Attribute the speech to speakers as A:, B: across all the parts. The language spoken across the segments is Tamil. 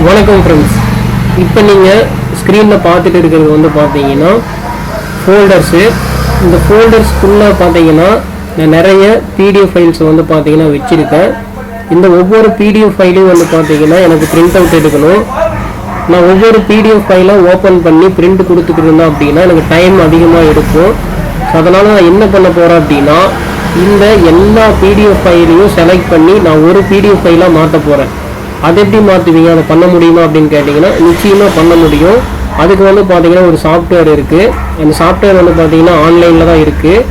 A: வணக்கம் ஃப்ரெண்ட்ஸ் இப்போ நீங்கள் ஸ்க்ரீனில் பார்த்துட்டு இருக்கிறது வந்து பார்த்தீங்கன்னா ஃபோல்டர்ஸு இந்த ஃபோல்டர்ஸ்க்குள்ளே பார்த்தீங்கன்னா நான் நிறைய பிடிஎஃப் ஃபைல்ஸ் வந்து பார்த்தீங்கன்னா வச்சுருக்கேன். இந்த ஒவ்வொரு பிடிஎஃப் ஃபைலையும் வந்து பார்த்தீங்கன்னா எனக்கு பிரிண்ட் அவுட் எடுக்கணும். நான் ஒவ்வொரு பிடிஎஃப் ஃபைலாக ஓப்பன் பண்ணி பிரிண்ட் கொடுத்துக்கிட்டு இருந்தேன் அப்படின்னா எனக்கு டைம் அதிகமாக எடுக்கும். அதனால் நான் என்ன பண்ண போகிறேன் அப்படின்னா இந்த எல்லா பிடிஎஃப் ஃபைலையும் செலக்ட் பண்ணி நான் ஒரு பிடிஎஃப் ஃபைலாக மாற்ற போகிறேன் அதை எப்படி மாற்றுவீங்க அதை பண்ண முடியுமா அப்படின்னு கேட்டிங்கன்னா நிச்சயமாக பண்ண முடியும். அதுக்கு வந்து பார்த்தீங்கன்னா ஒரு சாஃப்ட்வேர் இருக்குது அந்த சாஃப்ட்வேர் வந்து பார்த்தீங்கன்னா ஆன்லைனில் தான் இருக்குது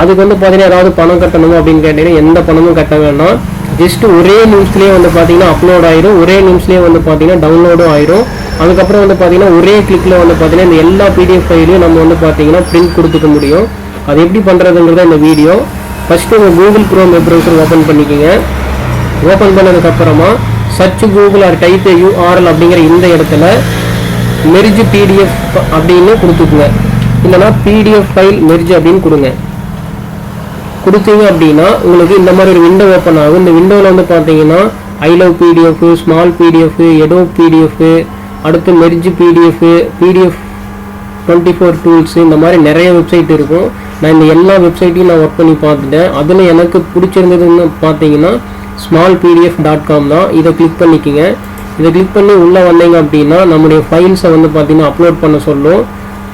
A: அதுக்கு வந்து பார்த்தீங்கன்னா ஏதாவது பணம் கட்டணுமா அப்படின்னு கேட்டிங்கன்னா எந்த பணமும் கட்ட வேண்டாம். ஜஸ்ட் ஒரே நிமிஷத்துலேயே வந்து பார்த்தீங்கன்னா அப்லோட் ஆயிரும். ஒரே நிமிஷத்துலேயே வந்து பார்த்தீங்கன்னா டவுன்லோடும் ஆயிரும். அதுக்கப்புறம் வந்து பார்த்தீங்கன்னா ஒரே கிளிக்கில் வந்து பார்த்தீங்கன்னா இந்த எல்லா பிடிஎஃப் ஃபைலையும் நம்ம வந்து பார்த்தீங்கன்னா பிரிண்ட் கொடுத்துக்க முடியும். அது எப்படி பண்ணுறதுங்கிறத இந்த வீடியோ ஃபஸ்ட்டு உங்கள் Google Chrome web browser open பண்ணிக்கோங்க. ஓப்பன் பண்ணதுக்கப்புறமா search Google or type URL அப்படிங்கிற இந்த இடத்துல மெரிஜ் பிடிஎஃப் அப்படின்னு கொடுத்துக்குங்க. இல்லைனா பிடிஎஃப் ஃபைல் மெரிஜ் அப்படின்னு கொடுங்க. கொடுத்தீங்க அப்படின்னா உங்களுக்கு இந்த மாதிரி ஒரு விண்டோ ஓப்பன் ஆகும். இந்த விண்டோவில் வந்து பார்த்தீங்கன்னா I love PDF small PDF edit PDF அடுத்து merge PDF PDF twenty four tools இந்த மாதிரி நிறைய வெப்சைட் இருக்கும். நான் இந்த எல்லா வெப்சைட்டையும் நான் ஒர்க் பண்ணி பார்த்துட்டேன். அதில் எனக்கு பிடிச்சிருந்ததுன்னு பார்த்தீங்கன்னா ஸ்மால் பிடிஎஃப் டாட் காம் தான். இதை கிளிக் பண்ணிக்கோங்க. இதை கிளிக் பண்ணி உள்ளே வந்தீங்க அப்படின்னா நம்முடைய ஃபைல்ஸை வந்து பார்த்தீங்கன்னா அப்லோட் பண்ண சொல்லும்.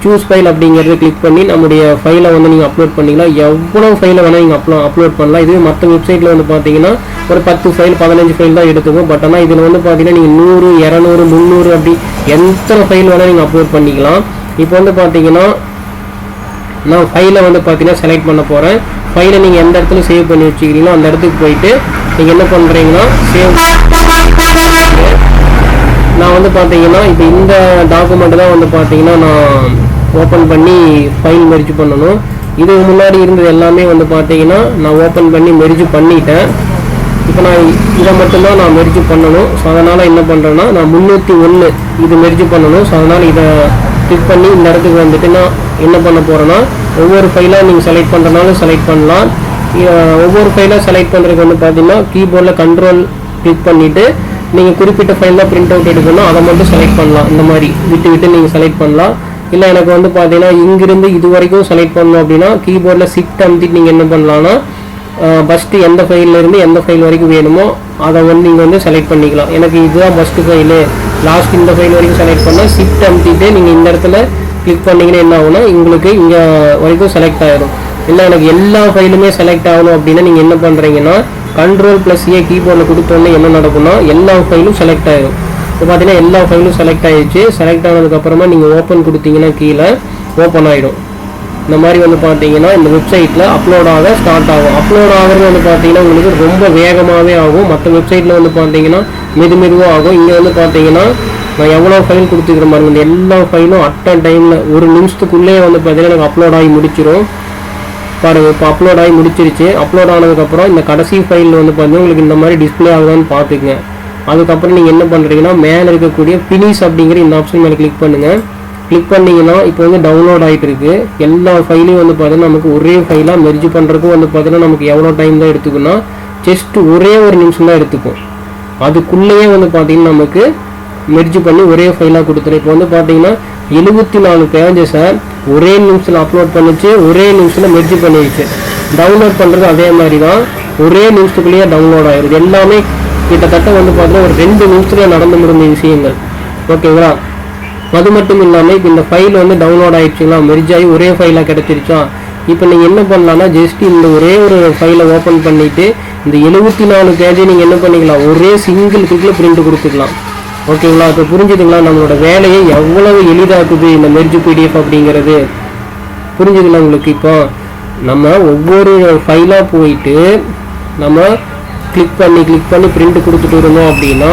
A: சூஸ் ஃபைல் அப்படிங்கிறத கிளிக் பண்ணி நம்முடைய ஃபைலை வந்து நீங்கள் அப்லோட் பண்ணிக்கலாம் எவ்வளோ ஃபைலை வேணால் நீங்கள் அப்லோ அப்லோட் பண்ணலாம். இதுவே மற்ற வெப்சைட்டில் வந்து பார்த்தீங்கன்னா ஒரு பத்து ஃபைல் பதினஞ்சு ஃபைல் தான் எடுத்துக்கும். பட் ஆனால் இதில் வந்து பார்த்தீங்கன்னா நீங்கள் நூறு இரநூறு முந்நூறு அப்படி எத்தனை ஃபைல் வேணால் நீங்கள் அப்லோட் பண்ணிக்கலாம். இப்போ வந்து பார்த்தீங்கன்னா நான் ஃபைலை வந்து பார்த்தீங்கன்னா செலக்ட் பண்ண போகிறேன் ஃபைலை நீங்கள் எந்த இடத்துல சேவ் பண்ணி வச்சுக்கிறீங்களோ அந்த இடத்துக்கு போயிட்டு நீங்கள் என்ன பண்ணுறீங்கன்னா சேவ் நான் வந்து பார்த்தீங்கன்னா இப்போ இந்த டாக்குமெண்ட் தான் வந்து பார்த்தீங்கன்னா நான் ஓப்பன் பண்ணி ஃபைல் மெர்ஜ் பண்ணணும். இதுக்கு முன்னாடி இருந்தது எல்லாமே வந்து பார்த்தீங்கன்னா நான் ஓப்பன் பண்ணி மெர்ஜ் பண்ணிட்டேன். இப்போ நான் இதை மட்டும்தான் நான் மெர்ஜ் பண்ணணும். ஸோ அதனால் என்ன பண்ணுறேன்னா நான் முந்நூற்றி ஒன்று இது மெர்ஜ் பண்ணணும். ஸோ அதனால் இதை கிளிக் பண்ணி இந்த இடத்துக்கு வந்துட்டு நான் என்ன பண்ண போகிறேன்னா ஒவ்வொரு ஃபைலாக நீங்கள் செலக்ட் பண்ணுறனாலும் செலக்ட் பண்ணலாம். ஒவ்வொரு ஃபைலாக செலக்ட் பண்ணுறதுக்கு வந்து பார்த்தீங்கன்னா கீபோர்டில் கண்ட்ரோல் கிளிக் பண்ணிவிட்டு நீங்கள் குறிப்பிட்ட ஃபைல் தான் பிரிண்ட் அவுட் எடுக்கணும் அதை மட்டும் செலக்ட் பண்ணலாம். இந்த மாதிரி விட்டு விட்டு நீங்கள் செலக்ட் பண்ணலாம். இல்லை எனக்கு வந்து பார்த்தீங்கன்னா இங்கிருந்து இது வரைக்கும் செலக்ட் பண்ணணும் அப்படின்னா கீபோர்டில் சிஃப்ட் அமுத்திட்டு நீங்கள் என்ன பண்ணலான்னா ஃபஸ்ட்டு எந்த ஃபைல்லேருந்து எந்த ஃபைல் வரைக்கும் வேணுமோ அதை வந்து நீங்கள் வந்து செலக்ட் பண்ணிக்கலாம். எனக்கு இதுதான் ஃபஸ்ட்டு ஃபைலு லாஸ்ட் இந்த ஃபைல் வரைக்கும் செலக்ட் பண்ணால் ஷிஃப்ட் அமுத்திட்டு நீங்கள் இந்த இடத்துல கிளிக் பண்ணிங்கன்னா என்ன ஆகும்னா உங்களுக்கு இங்கே வரைக்கும் செலக்ட் ஆகிடும் இல்லை எனக்கு எல்லா ஃபைலுமே செலக்ட் ஆகணும் அப்படின்னா நீங்கள் என்ன பண்ணுறீங்கன்னா கண்ட்ரோல் ப்ளஸ் ஏ கீபோர்டில் கொடுத்தோன்னே என்ன நடக்கும்னா எல்லா ஃபைலும் செலக்ட் ஆகிடும் இப்போ பார்த்தீங்கன்னா எல்லா ஃபைலும் செலக்ட் ஆகிடுச்சு செலக்ட் ஆனதுக்கப்புறமா நீங்கள் ஓப்பன் கொடுத்தீங்கன்னா கீழே ஓப்பன் ஆகிடும் இந்த மாதிரி வந்து பார்த்தீங்கன்னா இந்த வெப்சைட்டில் அப்லோட் ஆக ஸ்டார்ட் ஆகும். அப்லோட் ஆகிறது வந்து பார்த்தீங்கன்னா உங்களுக்கு ரொம்ப வேகமாகவே ஆகும். மற்ற வெப்சைட்டில் வந்து பார்த்தீங்கன்னா மெது மெதுவாக ஆகும். இங்கே வந்து பார்த்தீங்கன்னா நான் எவ்வளோ ஃபைல் கொடுத்துக்கிற மாதிரி இந்த எல்லா ஃபைலும் அட் அ டைமில் ஒரு நிமிஷத்துக்குள்ளேயே வந்து பார்த்தீங்கன்னா எனக்கு அப்லோட் ஆகி முடிச்சிடும் பாருங்கள் இப்போ அப்லோட் ஆகி முடிச்சிருச்சு. அப்லோட் ஆனதுக்கப்புறம் இந்த கடைசி ஃபைலில் வந்து பார்த்தீங்கன்னா உங்களுக்கு இந்த மாதிரி டிஸ்ப்ளே ஆகுதான்னு பார்த்துக்குங்க. அதுக்கப்புறம் நீங்கள் என்ன பண்ணுறீங்கன்னா மேலே இருக்கக்கூடிய ஃபினிஷ் அப்படிங்கிற இந்த ஆப்ஷன் மேலே கிளிக் பண்ணுங்கள் கிளிக் பண்ணிங்கன்னா இப்போ வந்து டவுன்லோட் ஆகிட்டு இருக்கு எல்லா ஃபைலையும் வந்து பார்த்தீங்கன்னா நமக்கு ஒரே ஃபைலாக மெர்ஜ் பண்ணுறதுக்கும் வந்து பார்த்தீங்கன்னா நமக்கு எவ்வளோ டைம் தான் எடுத்துக்குன்னா ஜஸ்ட் ஒரே ஒரு நிமிஷம் தான் எடுத்துக்கும். அதுக்குள்ளேயே வந்து பார்த்தீங்கன்னா நமக்கு மெர்ஜ் பண்ணி ஒரே ஃபைலாக கொடுத்துரும். இப்போ வந்து பார்த்தீங்கன்னா எழுபத்தி நாலு பேஜஸை ஒரே நிமிஷத்தில் அப்லோட் பண்ணிச்சு ஒரே நிமிஷத்தில் மெர்ஜ் பண்ணிடுச்சு டவுன்லோட் பண்ணுறது அதே மாதிரி தான் ஒரே நிமிஷத்துக்குள்ளேயே டவுன்லோட் ஆயிடுது. எல்லாமே கிட்டத்தட்ட வந்து பார்த்தீங்கன்னா ஒரு ரெண்டு நிமிஷத்துலேயே நடந்து முடிஞ்ச விஷயங்கள். ஓகேங்களா? அது மட்டும் இல்லாமல் இப்போ இந்த ஃபைல் வந்து டவுன்லோட் ஆகிடுச்சுங்களா மெர்ஜ் ஆகி ஒரே ஃபைலாக கிடச்சிருச்சா? இப்போ நீங்கள் என்ன பண்ணலாம்னா ஜஸ்ட் இந்த ஒரே ஒரு ஃபைலை ஓப்பன் பண்ணிவிட்டு இந்த எழுபத்தி நாலு பேஜை நீங்கள் என்ன பண்ணிக்கலாம்? ஒரே சிங்கிள் கிளிக்கில் பிரிண்ட் கொடுத்துக்கலாம். ஓகேங்களா இப்போ புரிஞ்சுதுங்களா? நம்மளோட வேலையை எவ்வளவு எளிதாக்குது இந்த மெர்ஜ் பிடிஎஃப் அப்படிங்கிறது? புரிஞ்சுதுங்களா உங்களுக்கு இப்போ? நம்ம ஒவ்வொரு ஃபைலாக போயிட்டு நம்ம கிளிக் பண்ணி கிளிக் பண்ணி பிரிண்ட் கொடுத்துட்டு இருந்தோம் அப்படின்னா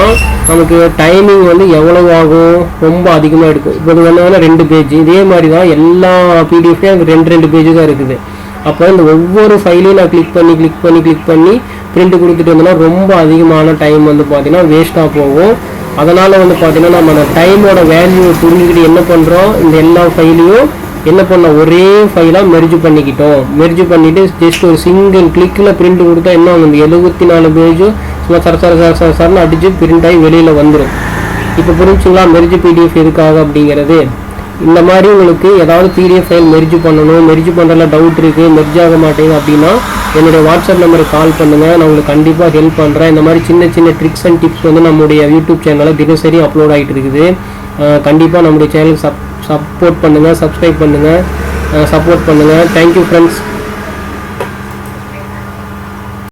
A: நமக்கு டைமிங் வந்து எவ்வளவு ஆகும்? ரொம்ப அதிகமாக எடுக்கும். இப்போ இது வந்து ரெண்டு பேஜ் இதே மாதிரி தான் எல்லா பிடிஎஃப்லையும் எனக்கு ரெண்டு ரெண்டு பேஜ் தான் இருக்குது. அப்போ இந்த ஒவ்வொரு ஃபைலையும் நான் கிளிக் பண்ணி கிளிக் பண்ணி கிளிக் பண்ணி பிரிண்ட் கொடுத்துட்டு இருந்தோம்னா ரொம்ப அதிகமான டைம் வந்து பார்த்தீங்கன்னா வேஸ்ட்டாக போகும். அதனால் வந்து பார்த்தீங்கன்னா நம்ம அந்த டைமோட வேல்யூ புரிஞ்சுக்கிட்டு என்ன பண்ணுறோம் இந்த எல்லா ஃபைலையும் என்ன பண்ண ஒரே ஃபைலாக மெர்ஜ் பண்ணிக்கிட்டோம். மெர்ஜ் பண்ணிவிட்டு ஜஸ்ட் ஒரு சிங்கிள் கிளிக்கில் பிரிண்ட் கொடுத்தா என்ன ஆகும்? இந்த எழுபத்தி நாலு பேஜும் சும்மா சர சர சர சர சரன்னு அடித்து பிரிண்ட் ஆகி வெளியில் வந்துடும் இப்போ புரிஞ்சுங்களா? மெர்ஜ் பிடிஎஃப் எதுக்காக அப்படிங்கிறது? இந்த மாதிரி உங்களுக்கு ஏதாவது பிடிஎஃப் ஃபைல் மெர்ஜ் பண்ணணும். மெர்ஜ் பண்ணுறதுல டவுட் இருக்குது மெர்ஜ் ஆக மாட்டேங்குது அப்படின்னா என்னுடைய வாட்ஸ்அப் நம்பருக்கு கால் பண்ணுங்கள் நான் உங்களுக்கு கண்டிப்பாக ஹெல்ப் பண்ணுறேன் இந்த மாதிரி சின்ன சின்ன ட்ரிக்ஸ் அண்ட் டிப்ஸ் வந்து நம்முடைய யூடியூப் சேனலில் தினசரி அப்லோட் ஆகிட்டு இருக்குது. கண்டிப்பாக நம்முடைய சேனலுக்கு சப் சப்போர்ட் பண்ணுங்கள் சப்ஸ்கிரைப் பண்ணுங்கள் சப்போர்ட் பண்ணுங்கள் தேங்க்யூ ஃப்ரெண்ட்ஸ்